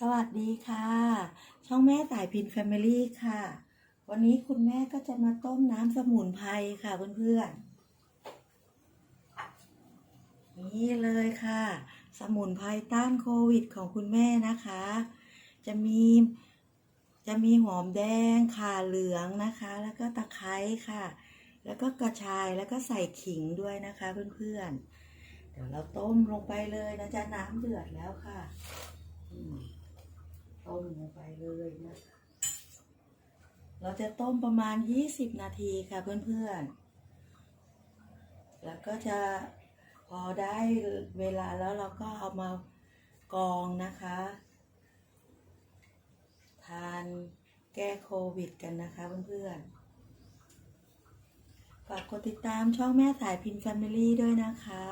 สวัสดีค่ะ ช่องแม่สายพินแฟมิลี่ค่ะ วันนี้คุณแม่ก็จะมาต้มน้ำสมุนไพรค่ะเพื่อนๆ นี่เลยค่ะ สมุนไพรต้านโควิดของคุณแม่นะคะ จะมีจะมีหอมแดงข่าเหลืองนะคะ แล้วก็ตะไคร้ค่ะ แล้วก็กระชายแล้วก็ใส่ขิงด้วยนะคะเพื่อนๆ เดี๋ยวเราต้มลงไปเลยนะจ๊ะน้ำเดือดแล้วค่ะอืม ต้มลงไปเลยนะคะ เราจะต้มประมาณ 20 นาทีค่ะเพื่อนๆ แล้วก็จะพอได้เวลาแล้วเราก็เอามากองนะคะ ทานแก้โควิดกันนะคะเพื่อนๆ ฝากกดติดตามช่องแม่สายพินแฟมิลี่ด้วยนะคะ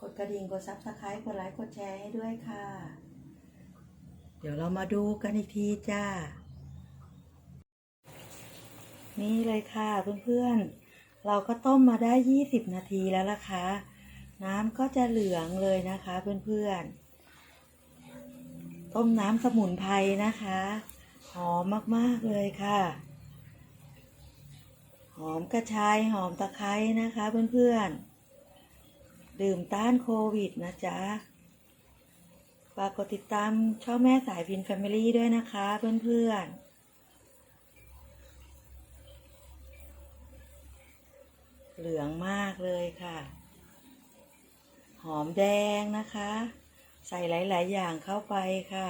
กดกระดิ่งกดซับสไครต์กดไลค์ กดแชร์ให้ด้วยค่ะ ดี๋ยวเรามาดูกันอีกทีจ้า นี่เลยค่ะเพื่อนๆ เราก็ต้มมาได้ 20 นาทีแล้วล่ะคะ น้ำก็จะเหลืองเลยนะคะเพื่อนๆ ต้มน้ำสมุนไพรนะคะ หอมมากๆเลยค่ะ หอมกระชายหอมตะไคร้นะคะเพื่อนๆ ดื่มต้านโควิดนะจ๊ะ ฝากกดติดตามช่องแม่สายพินแฟมิลี่ด้วยนะคะเพื่อนๆเหลืองมากเลยค่ะ หอมแดงนะคะ ใส่หลาย ๆ อย่างเข้าไปค่ะ